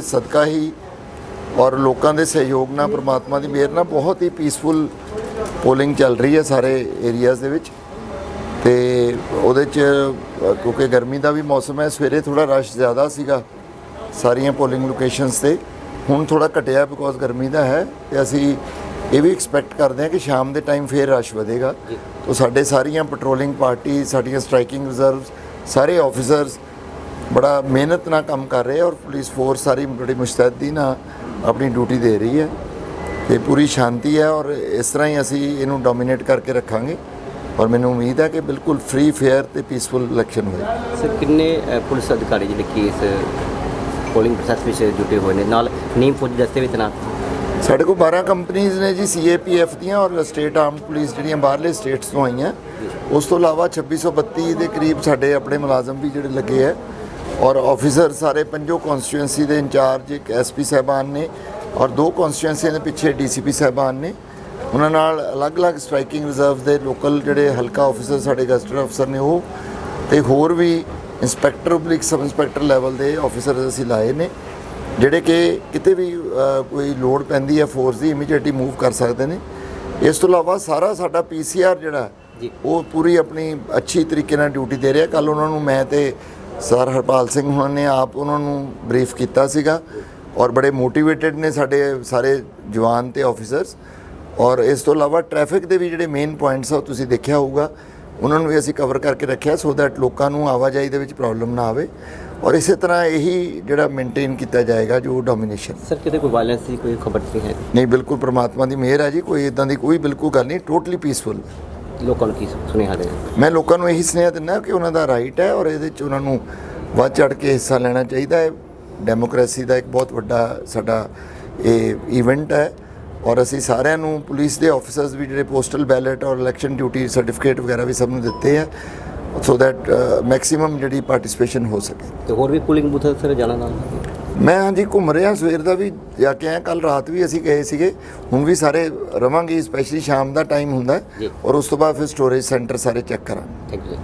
ਸਦਕਾ ਹੀ ਔਰ ਲੋਕਾਂ ਦੇ ਸਹਿਯੋਗ ਨਾਲ ਪ੍ਰਮਾਤਮਾ ਦੀ ਮਿਹਰ ਨਾਲ ਬਹੁਤ ਹੀ ਪੀਸਫੁਲ ਪੋਲਿੰਗ ਚੱਲ ਰਹੀ ਹੈ ਸਾਰੇ ਏਰੀਆਜ਼ ਦੇ ਵਿੱਚ। ਤੇ ਉਹਦੇ ਚ ਕਿਉਂਕਿ ਗਰਮੀ ਦਾ ਵੀ ਮੌਸਮ ਹੈ ਸਵੇਰੇ ਥੋੜਾ ਰਸ਼ ਜ਼ਿਆਦਾ ਸੀਗਾ ਸਾਰੀਆਂ ਪੋਲਿੰਗ ਲੋਕੇਸ਼ਨਸ ਤੇ। ਹੁਣ ਥੋੜਾ ਘਟਿਆ ਬਿਕੋਜ਼ ਗਰਮੀ ਦਾ ਹੈ ਤੇ ਅਸੀਂ ਇਹ ਵੀ ਐਕਸਪੈਕਟ ਕਰਦੇ ਹਾਂ ਕਿ ਸ਼ਾਮ ਦੇ ਟਾਈਮ ਫੇਰ ਰਸ਼ ਵਧੇਗਾ। ਤੋਂ ਸਾਡੇ ਸਾਰੀਆਂ ਪੈਟਰੋਲਿੰਗ ਪਾਰਟੀ ਸਾਡੀਆਂ ਸਟ੍ਰਾਈਕਿੰਗ ਰਿਜ਼ਰਵਸ ਸਾਰੇ ਆਫੀਸਰਸ ਬੜਾ ਮਿਹਨਤ ਨਾਲ ਕੰਮ ਕਰ ਰਹੇ ਆ ਔਰ ਪੁਲਿਸ ਫੋਰਸ ਸਾਰੀ ਬੜੀ ਮੁਸਤੈਦੀ ਨਾਲ ਆਪਣੀ ਡਿਊਟੀ ਦੇ ਰਹੀ ਹੈ। ਤੇ ਪੂਰੀ ਸ਼ਾਂਤੀ ਹੈ ਔਰ ਇਸ ਤਰ੍ਹਾਂ ਹੀ ਅਸੀਂ ਇਹਨੂੰ ਡੋਮੀਨੇਟ ਕਰਕੇ ਰੱਖਾਂਗੇ। ਔਰ ਮੈਨੂੰ ਉਮੀਦ ਹੈ ਕਿ ਬਿਲਕੁਲ ਫ੍ਰੀ ਫੇਅਰ ਤੇ ਪੀਸਫੁਲ ਇਲੈਕਸ਼ਨ ਹੋਏਗਾ ਸਰ ਕਿੰਨੇ ਪੁਲਿਸ ਅਧਿਕਾਰੀ ਜਿਹੜੇ ਕਿ ਇਸ ਪੋਲਿੰਗ ਪ੍ਰੋਸੈਸ ਵਿੱਚ ਜੁਟੇ ਹੋਏ ਨੇ? ਨਾਲ ਨੀਮ ਫੌਜ ਦਸਤੇ ਵੀ ਤੈਨਾਤ ਸਾਡੇ ਕੋਲ 12 ਕੰਪਨੀਆਂ ਨੇ ਜੀ ਸੀਏਪੀਐਫ ਦੀਆਂ ਔਰ ਸਟੇਟ ਆਰਮਡ ਪੁਲਿਸ ਜਿਹੜੀਆਂ ਬਾਹਰਲੇ ਸਟੇਟਸ ਤੋਂ ਆਈਆਂ। ਉਸ ਤੋਂ ਇਲਾਵਾ 2632 ਦੇ ਕਰੀਬ ਸਾਡੇ ਆਪਣੇ ਮੁਲਾਜ਼ਮ ਵੀ ਜਿਹੜੇ ਲੱਗੇ ਆ ਔਰ ਆਫੀਸਰ ਸਾਰੇ ਪੰਜੋ ਕਨਸਟੀਟੂਐਂਸੀ ਦੇ ਇੰਚਾਰਜ ਇੱਕ ਐਸਪੀ ਸਾਹਿਬਾਨ ਨੇ ਔਰ ਦੋ ਕਨਸਟੀਟੂਐਂਸੀਆਂ ਦੇ ਪਿੱਛੇ ਡੀਸੀਪੀ ਸਾਹਿਬਾਨ ਨੇ। ਉਹਨਾਂ ਨਾਲ ਅਲੱਗ-ਅਲੱਗ ਸਟ੍ਰਾਈਕਿੰਗ ਰਿਜ਼ਰਵ ਦੇ ਲੋਕਲ ਜਿਹੜੇ ਹਲਕਾ ਆਫੀਸਰ ਸਾਡੇ ਗਸਟਰ ਅਫਸਰ ਨੇ ਉਹ ਤੇ ਹੋਰ ਵੀ inspector public sub inspector level ਦੇ ਆਫੀਸਰ ਅਸੀਂ ਲਾਏ ਨੇ ਜਿਹੜੇ ਕਿ ਕਿਤੇ ਵੀ ਕੋਈ ਲੋਡ ਪੈਂਦੀ ਹੈ ਫੋਰਸ ਦੀ ਇਮੀਡੀਏਟਲੀ ਮੂਵ ਕਰ ਸਕਦੇ ਨੇ। ਇਸ ਤੋਂ ਇਲਾਵਾ ਸਾਰਾ ਸਾਡਾ ਪੀਸੀਆਰ ਜਿਹੜਾ। ਉਹ ਪੂਰੀ ਆਪਣੀ ਅੱਛੀ ਤਰੀਕੇ ਨਾਲ ਡਿਊਟੀ ਦੇ ਰਿਹਾ। ਕੱਲ ਉਹਨਾਂ ਨੂੰ ਮੈਂ ਤੇ ਸਰ ਹਰਪਾਲ ਸਿੰਘ ਉਹਨਾਂ ਨੇ ਆਪ ਉਹਨਾਂ ਨੂੰ ਬਰੀਫ ਕੀਤਾ ਸੀਗਾ ਔਰ ਬੜੇ ਮੋਟੀਵੇਟਿਡ ਨੇ ਸਾਡੇ ਸਾਰੇ ਜਵਾਨ ਤੇ ਆਫੀਸਰਸ ਔਰ ਇਸ ਤੋਂ ਇਲਾਵਾ ਟ੍ਰੈਫਿਕ ਦੇ ਵੀ ਜਿਹੜੇ ਮੇਨ ਪੁਆਇੰਟਸ ਆ ਤੁਸੀਂ ਦੇਖਿਆ ਹੋਊਗਾ ਉਹਨਾਂ ਨੂੰ ਵੀ ਅਸੀਂ ਕਵਰ ਕਰਕੇ ਰੱਖਿਆ ਸੋ ਦੈਟ ਲੋਕਾਂ ਨੂੰ ਆਵਾਜਾਈ ਦੇ ਵਿੱਚ ਪ੍ਰੋਬਲਮ ਨਾ ਆਵੇ ਔਰ ਇਸੇ ਤਰ੍ਹਾਂ ਇਹੀ ਜਿਹੜਾ ਮੇਨਟੇਨ ਕੀਤਾ ਜਾਏਗਾ ਜੋ ਡੋਮੀਨੇਸ਼ਨ ਸਰ ਕਿਤੇ ਕੋਈ ਵਾਇਲੈਂਸ ਦੀ ਕੋਈ ਖਬਰ ਨਹੀਂ ਹੈ? ਨਹੀਂ ਬਿਲਕੁਲ ਪ੍ਰਮਾਤਮਾ ਦੀ ਮਿਹਰ ਹੈ ਜੀ ਕੋਈ ਇਦਾਂ ਦੀ ਕੋਈ ਬਿਲਕੁਲ ਗੱਲ ਨਹੀਂ ਟੋਟਲੀ ਪੀਸਫੁਲ ਲੋਕਾਂ ਨੂੰ ਕੀ ਸੁਨੇਹਾ ਦੇਣਾ? ਮੈਂ ਲੋਕਾਂ ਨੂੰ ਇਹੀ ਸੁਨੇਹਾ ਦਿੰਦਾ ਕਿ ਉਹਨਾਂ ਦਾ ਰਾਈਟ ਹੈ ਔਰ ਇਹਦੇ ਚ ਉਹਨਾਂ ਨੂੰ ਵੱਧ ਚੜ ਕੇ ਹਿੱਸਾ ਲੈਣਾ ਚਾਹੀਦਾ ਹੈ। ਡੈਮੋਕ੍ਰੇਸੀ ਦਾ ਇੱਕ ਬਹੁਤ ਵੱਡਾ ਸਾਡਾ ਇਹ ਇਵੈਂਟ ਹੈ ਔਰ ਅਸੀਂ ਸਾਰਿਆਂ ਨੂੰ ਪੁਲਿਸ ਦੇ ਆਫੀਸਰਸ ਵੀ ਜਿਹੜੇ ਪੋਸਟਲ ਬੈਲਟ ਔਰ ਇਲੈਕਸ਼ਨ ਡਿਊਟੀ ਸਰਟੀਫਿਕੇਟ ਵਗੈਰਾ ਵੀ ਸਭ ਨੂੰ ਦਿੱਤੇ ਆ ਸੋ ਦੈਟ ਮੈਕਸਿਮਮ ਜਿਹੜੀ ਪਾਰਟਿਸਿਪੇਸ਼ਨ ਹੋ ਸਕੇ। ਤੇ ਹੋਰ ਵੀ ਪੋਲਿੰਗ ਬੂਥ ਸਰ ਜਾਣਾ ਨਾਲ? ਮੈਂ ਹਾਂਜੀ ਘੁੰਮ ਰਿਹਾ ਸਵੇਰ ਦਾ ਵੀ ਜਾ ਕੇ ਆਇਆ ਕੱਲ ਰਾਤ ਵੀ ਅਸੀਂ ਗਏ ਸੀਗੇ। ਹੁਣ ਵੀ ਸਾਰੇ ਰਵਾਂਗੇ ਸਪੈਸ਼ਲੀ ਸ਼ਾਮ ਦਾ ਟਾਈਮ ਹੁੰਦਾ। ਔਰ ਉਸ ਤੋਂ ਬਾਅਦ ਫਿਰ ਸਟੋਰੇਜ ਸੈਂਟਰ ਸਾਰੇ ਚੈੱਕ ਕਰਾਂਗੇ। Thank you